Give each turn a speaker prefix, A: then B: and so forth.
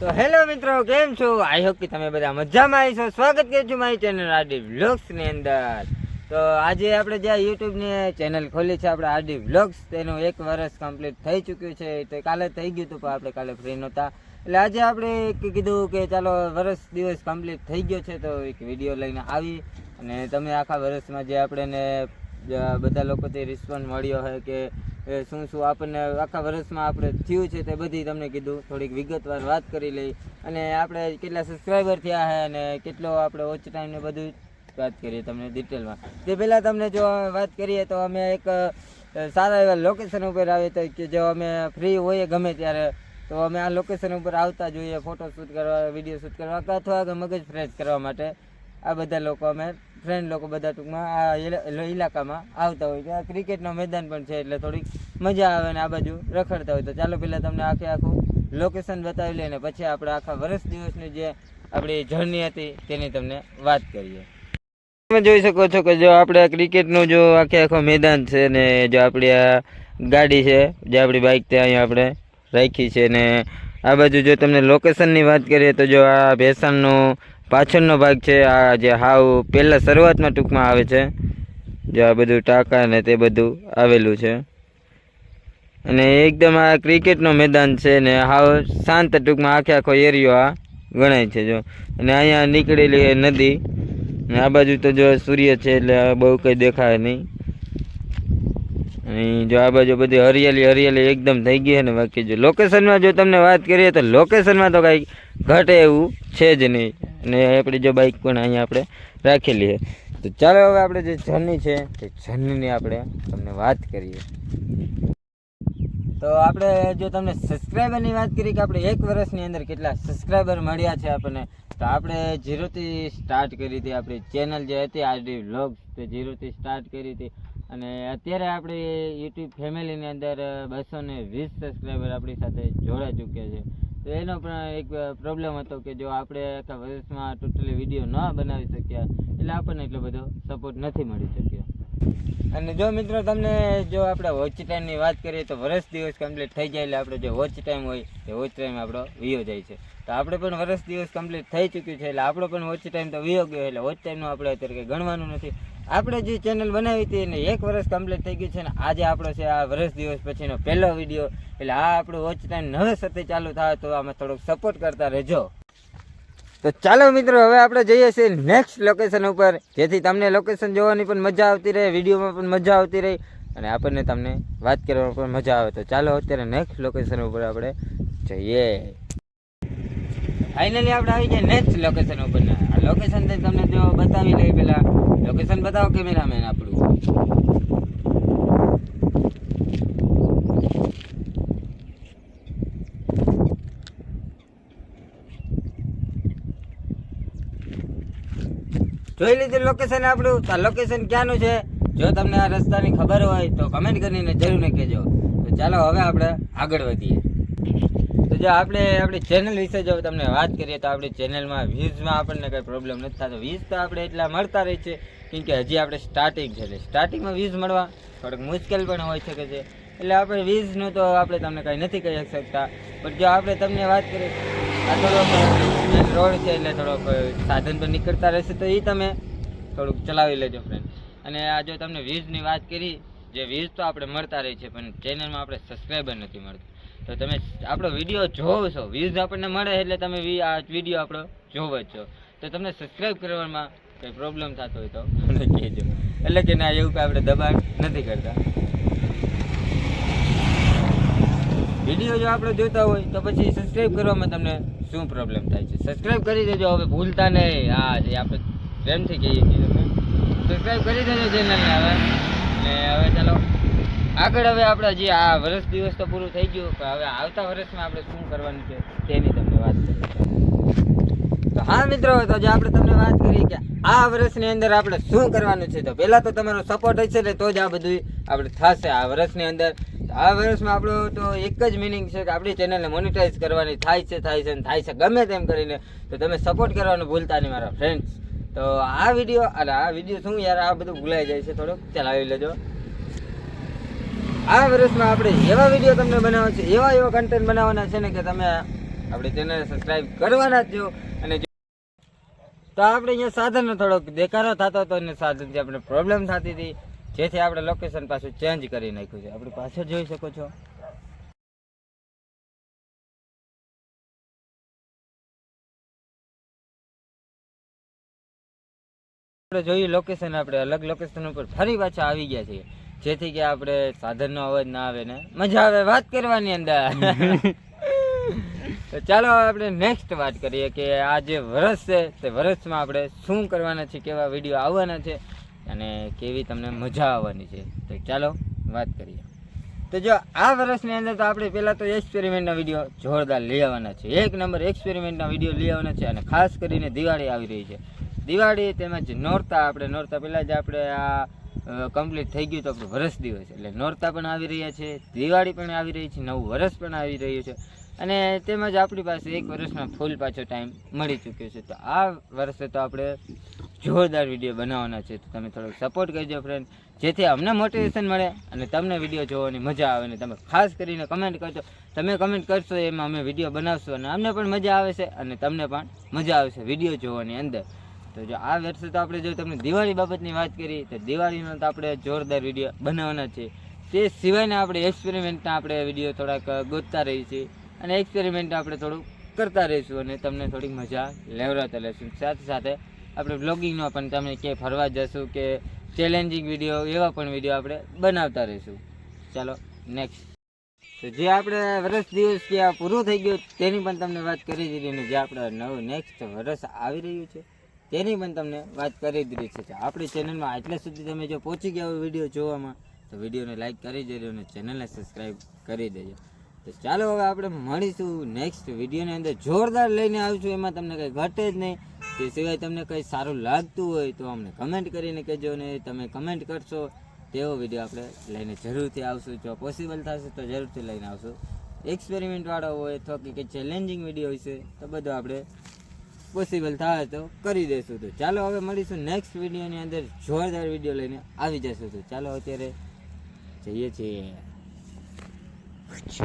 A: તો હેલો મિત્રો, કેમ છો? આઈ હોપ કે તમે બધા મજામાં આવી છો સ્વાગત કરું છું મારી ચેનલ આરડી વ્લોગ્સની અંદર. તો આજે આપણે જે યુટ્યુબની ચેનલ ખોલી છે આપણે આરડી વ્લોગ્સ તેનું એક વર્ષ કમ્પ્લીટ થઈ ચૂક્યું છે. તો કાલે થઈ ગયું હતું, પણ આપણે કાલે ફ્રી નહોતા. એટલે આજે આપણે કીધું કે ચાલો વર્ષ દિવસ કમ્પ્લીટ થઈ ગયો છે, તો એક વીડિયો લઈને આવી. અને તમે આખા વર્ષમાં જે આપણે બધા લોકોથી રિસ્પોન્સ મળ્યો હોય કે એ શું શું આપણને આખા વર્ષમાં આપણે થયું છે તે બધી તમને કીધું. થોડીક વિગતવાર વાત કરી લઈ. અને આપણે કેટલા સબસ્ક્રાઈબર થયા છે અને કેટલો આપણે ઓછ ટાઈમ ને બધું વાત કરીએ તમને ડિટેલમાં તે પહેલાં તમને જો વાત કરીએ તો અમે એક સારા એવા લોકેશન ઉપર આવે તો કે જો અમે ફ્રી હોઈએ ગમે ત્યારે, તો અમે આ લોકેશન ઉપર આવતા જોઈએ ફોટો શૂટ કરવા વીડિયો શૂટ કરવા અથવા મગજ ફ્રેશ કરવા માટે. આ બધા લોકો અમે ફ્રેન્ડ લોકો બધા ટૂંકમાં આ ઇલા- ઇલાકામાં આવતા હોય છે. આ ક્રિકેટનો મેદાન પણ છે એટલે થોડીક મજા આવે ને આ બાજુ રખડતા હોય તો. ચાલો પહેલાં તમને આખે આખું લોકેશન બતાવી લઈએ ને પછી આપણે આખા વર્ષ દિવસની જે આપણી જર્ની હતી તેની તમને વાત કરીએ. તમે જોઈ શકો છો કે જો આપણે ક્રિકેટનું જો આખે આખો મેદાન છે ને જો આપણી આ ગાડી છે, જે આપણી બાઇક ત્યાં અહીંયા આપણે રાખી છે ને આ બાજુ જો તમને લોકેશનની વાત કરીએ તો જો આ ભેસાણનો પાછળનો ભાગ છે આ જે હાવ પહેલાં શરૂઆતમાં ટૂંકમાં આવે છે, જે આ બધું ટાંકા ને તે બધું આવેલું છે. અને એકદમ આ ક્રિકેટનો મેદાન છે ને હાવ શાંત ટૂંકમાં આખે આખો એરિયો આ ગણાય છે જો. અને અહીંયા નીકળેલી નદી, ને આ બાજુ તો જો સૂર્ય છે એટલે બહુ કંઈ દેખાય નહીં. અહીં જો આ બાજુ બધી હરિયાળી હરિયાળી એકદમ થઈ ગઈ છે ને બાકી જો લોકેશનમાં જો તમને વાત કરીએ તો લોકેશનમાં તો કાંઈ ઘટે એવું છે જ નહીં. અને આપણી જો બાઇક પણ અહીંયા આપણે રાખેલી છે. તો ચાલો હવે આપણે જે જર્ની છે, તે જર્નીની આપણે તમને વાત કરીએ. તો આપણે જો તમને સબસ્ક્રાઈબરની વાત કરી કે આપણે એક વર્ષની અંદર કેટલા સબસ્ક્રાઈબર મળ્યા છે આપણને, તો આપણે ઝીરોથી સ્ટાર્ટ કરી હતી. આપણી ચેનલ જે હતી, આરડી વ્લોગ તે ઝીરોથી સ્ટાર્ટ કરી હતી. અને અત્યારે આપણે યુટ્યુબ ફેમિલીની અંદર બસો ને વીસ સબસ્ક્રાઈબર આપણી સાથે જોડાઈ ચૂક્યા છે. તો એનો પણ એક પ્રોબ્લેમ હતો કે જો આપણે આખા વર્ષમાં ટોટલી વીડિયો ન બનાવી શક્યા, એટલે આપણને એટલો બધો સપોર્ટ નથી મળી શક્યો. અને જો મિત્રો તમને જો આપણે વોચ ટાઈમની વાત કરીએ તો વર્ષ દિવસ કમ્પ્લીટ થઈ જાય એટલે આપણે જે વોચ ટાઈમ હોય એ વોચ ટાઈમ આપણો વીયો જાય છે. તો આપણે પણ વર્ષ દિવસ કમ્પ્લીટ થઈ ચૂક્યું છે એટલે આપણો પણ વોચ ટાઈમ તો વીયો ગયો એટલે વોચ ટાઈમનું આપણે અત્યારે ગણવાનું નથી. આપણે જે ચેનલ બનાવી હતી એને એક વર્ષ કમ્પ્લીટ થઈ ગયું છે ને આજે આપણો છે આ વર્ષ દિવસ પછીનો પહેલો વીડિયો એટલે આ આપણો વોચ ટાઈમ નવે સાથે ચાલુ થાય તો આમાં થોડોક સપોર્ટ કરતા રહેજો. તો ચાલો મિત્રો, હવે આપણે જઈએ છીએ નેક્સ્ટ લોકેશન ઉપર. જેથી તમને લોકેશન જોવાની પણ મજા આવતી રહે, વિડીયોમાં પણ મજા આવતી રહી અને આપણને તમને વાત કરવામાં પણ મજા આવે. તો ચાલો અત્યારે નેક્સ્ટ લોકેશન ઉપર આપણે જઈએ. ફાઇનલી આપણે આવી જઈએ નેક્સ્ટ લોકેશન ઉપર આ લોકેશન તમને જો બતાવી લઈ પહેલાં. લોકેશન બતાવો કેમેરામેન આપણું. જોઈ લીધું લોકેશન આપણું? તો લોકેશન ક્યાંનું છે? જો તમને આ રસ્તાની ખબર હોય તો કમેન્ટ કરીને જરૂર કહેજો. તો ચાલો હવે આપણે આગળ વધીએ. તો જો આપણે આપણી ચેનલ વિશે જો તમને વાત કરીએ તો આપણી ચેનલમાં વ્યૂઝમાં આપણને કંઈ પ્રોબ્લેમ નથી થતો. વ્યૂઝ તો આપણે એટલા મળતા રહે છે કેમ કે હજી આપણે સ્ટાર્ટિંગ છે. એટલે સ્ટાર્ટિંગમાં વ્યૂઝ મળવા થોડુંક મુશ્કેલ પણ હોઈ શકે છે. એટલે આપણે વીઝનું તો આપણે તમને કંઈ નથી કહી શકતા. પણ જો આપણે તમને વાત કરીએ આ થોડોક રોડ છે એટલે થોડોક સાધન પણ નીકળતા રહેશે તો એ તમે થોડુંક ચલાવી લેજો ફ્રેન્ડ અને આ જો તમને વ્યૂઝની વાત કરી, જે વ્યૂઝ તો આપણે મળતા રહે છે, પણ ચેનલમાં આપણે સબસ્ક્રાઈબર નથી મળતું. તો તમે આપણો વીડિયો જોવો છો વ્યૂઝ આપણને મળે એટલે તમે આ વીડિયો આપણો જોવો જ છો. તો તમને સબસ્ક્રાઈબ કરવામાં કંઈ પ્રોબ્લેમ થતો હોય તો મને કહેજો. એટલે કે ના, એવું કંઈ આપણે દબાણ નથી કરતા. વીડિયો જો આપણે જોતા હોય તો પછી સબસ્ક્રાઇબ કરવામાં તમને શું પ્રોબ્લેમ થાય છે? સબસ્ક્રાઇબ કરી દેજો, હવે ભૂલતા નહીં. હા જે આપણે પ્રેમથી કહીએ છીએ તમે સબસ્ક્રાઇબ કરી દેજો ચેનલને હવે. ને હવે ચાલો, આગળ હવે આપણે જે આ વર્ષ દિવસ તો પૂરું થઈ ગયું, પણ હવે આવતા વર્ષમાં આપણે શું કરવાનું છે તેની તમને વાત કરીએ તો હા મિત્રો, તો જે આપણે તમને વાત કરી કે આ વર્ષની અંદર આપણે શું કરવાનું છે. તો પહેલાં તો તમારો સપોર્ટ હશે ને તો જ આ બધું આપણે થશે. આ વર્ષની અંદર આ વર્ષમાં આપણો તો એક જ મિનિંગ છે કે આપણી ચેનલને મોનિટાઈઝ કરવાની થાય છે થાય છે થાય છે. ગમે તેમ કરીને તો તમે સપોર્ટ કરવાનું ભૂલતા નહીં, મારા ફ્રેન્ડ્સ તો આ વીડિયો અરે આ વીડિયો શું યાર, આ બધું ભૂલાઈ જાય છે થોડુંક. ચલાવી લેજો. આ વર્ષમાં આપણે એવા વીડિયો તમને બનાવવા છે, એવા એવા કન્ટેન્ટ બનાવવાના છે ને કે તમે આપણે ચેનલ સબસ્ક્રાઇબ કરવાના જ છો અને તો આપણે અહીંયા સાધનનો થોડોક દેખાડો થતો હતો અને સાધનથી આપણે પ્રોબ્લેમ થતી હતી. જેથી આપણે લોકેશન પાછું ચેન્જ કરી નાખ્યું છે. આપણે પાછળ જોઈ શકો છો. આપણે જોયું લોકેશન આપણે અલગ લોકેશન ઉપર ફરી પાછા આવી ગયા છીએ. જેથી કે આપણે સાધનનો અવાજ ના આવે ને. મજા આવે વાત કરવાની અંદર. તો ચાલો આપણે નેક્સ્ટ વાત કરીએ કે આ જે વરસ છે તે વરસમાં આપણે શું કરવાના છે કેવા વીડિયો આવવાના છે. અને કેવી તમને મજા આવવાની છે. તો ચાલો વાત કરીએ. તો જો આ વર્ષની અંદર તો આપણે પહેલાં તો એક્સપેરિમેન્ટના વીડિયો જોરદાર લઈ આવવાના છે. એક નંબર એક્સપેરિમેન્ટના વીડિયો લઈ આવવાના છે અને ખાસ કરીને દિવાળી આવી રહી છે. દિવાળી તેમજ નોરતા, આપણે નોરતા પહેલાં જ આપણે આ કમ્પ્લીટ થઈ ગયું તો આપણું વરસ દિવસ. એટલે નોરતા પણ આવી રહ્યા છે, દિવાળી પણ આવી રહી છે, નવું વરસ પણ આવી રહ્યું છે. અને તેમજ આપણી પાસે એક વર્ષમાં ફૂલ પાછો ટાઈમ મળી ચૂક્યો છે. તો આ વર્ષે તો આપણે જોરદાર વીડિયો બનાવવાના છે, તો તમે થોડોક સપોર્ટ કરજો ફ્રેન્ડ જેથી અમને મોટિવેશન મળે અને તમને વીડિયો જોવાની મજા આવે ને તમે ખાસ કરીને કમેન્ટ કરજો. તમે કમેન્ટ કરશો એમાં અમે વીડિયો બનાવશું અને અમને પણ મજા આવે છે અને તમને પણ મજા આવશે વીડિયો જોવાની અંદર. તો જો આ વર્ષે તો આપણે જો તમને દિવાળી બાબતની વાત કરી, તો દિવાળીનો તો આપણે જોરદાર વીડિયો બનાવવાના છે. તે સિવાયના આપણે એક્સપેરિમેન્ટના આપણે વીડિયો થોડાક ગોતતા રહીએ છીએ અને એક્સપેરિમેન્ટ આપણે થોડુંક કરતા રહીશું અને તમને થોડીક મજા લેવડાવતા રહીશું. સાથે સાથે આપણે બ્લોગિંગનો પણ તમે ક્યાંય ફરવા જશું કે ચેલેન્જિંગ વીડિયો એવા પણ વીડિયો આપણે બનાવતા રહીશું. ચાલો નેક્સ્ટ તો જે આપણે વર્ષ દિવસ આ પૂરું થઈ ગયું, તેની પણ તમને વાત કરી દીધી અને જે આપણે નવું નેક્સ્ટ વર્ષ આવી રહ્યું છે, તેની પણ તમને વાત કરી દીધી છે. આપણી ચેનલમાં આટલા સુધી તમે જો પહોંચી ગયા હોય વીડિયો જોવામાં, તો વિડીયોને લાઈક કરી દેજો અને ચેનલને સબસ્ક્રાઈબ કરી દેજો. તો ચાલો હવે આપણે મળીશું નેક્સ્ટ વિડીયોની અંદર. જોરદાર લઈને આવીશું, એમાં તમને કંઈ ઘટે જ નહીં. તે સિવાય તમને કંઈ સારું લાગતું હોય તો અમને કમેન્ટ કરીને કહેજો ને તમે કમેન્ટ કરશો તેવો વીડિયો આપણે લઈને જરૂરથી આવશું. જો પોસિબલ થશે તો જરૂરથી લઈને આવશું. એક્સપેરિમેન્ટ વાળો હોય અથવા કે ચેલેન્જિંગ વીડિયો હશે તો બધું આપણે પોસિબલ થાય તો કરી દઈશું તો. ચાલો હવે મળીશું નેક્સ્ટ વિડીયોની અંદર. જોરદાર વીડિયો લઈને આવી જશું તો. ચાલો અત્યારે જઈએ છીએ.